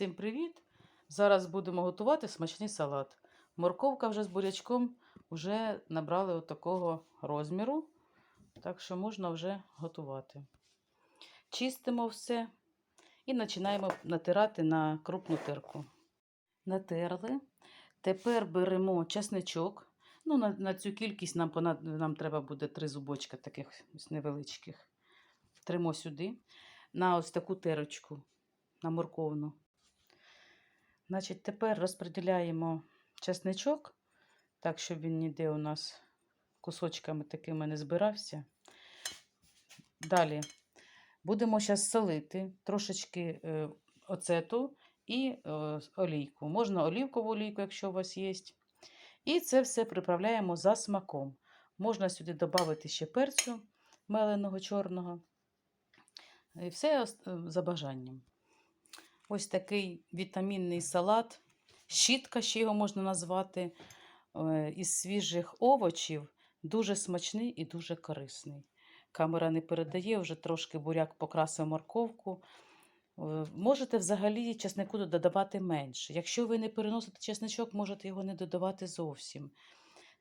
Всім привіт! Зараз будемо готувати смачний салат. Морковка вже з бурячком вже набрали от розміру, так що можна вже готувати. Чистимо все і починаємо натирати на крупну терку. Натерли. Тепер беремо чесничок. Ну, на, на цю кількість нам, понад- нам треба буде три зубочка таких невеличких. Тримо сюди на ось таку терочку, на морковну. Значить, тепер розподіляємо чесничок, так, щоб він ніде у нас кусочками такими не збирався. Далі будемо зараз солити трошечки е, оцету і е, олійку. Можна олівкову олійку, якщо у вас є. І це все приправляємо за смаком. Можна сюди додати ще перцю меленого чорного. І все е, за бажанням. Ось такий вітамінний салат, щітка, ще його можна назвати, е, із свіжих овочів. Дуже смачний і дуже корисний. Камера не передає, вже трошки буряк покрасив морковку. Е, Можете взагалі чеснику додавати менше. Якщо ви не переносите чесничок, можете його не додавати зовсім.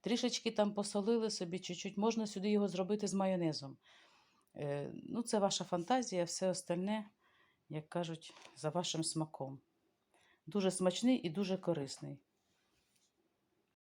Трішечки там посолили собі чуть-чуть, можна сюди його зробити з майонезом. Е, Ну, це ваша фантазія, все остальне, як кажуть, за вашим смаком. Дуже смачний і дуже корисний.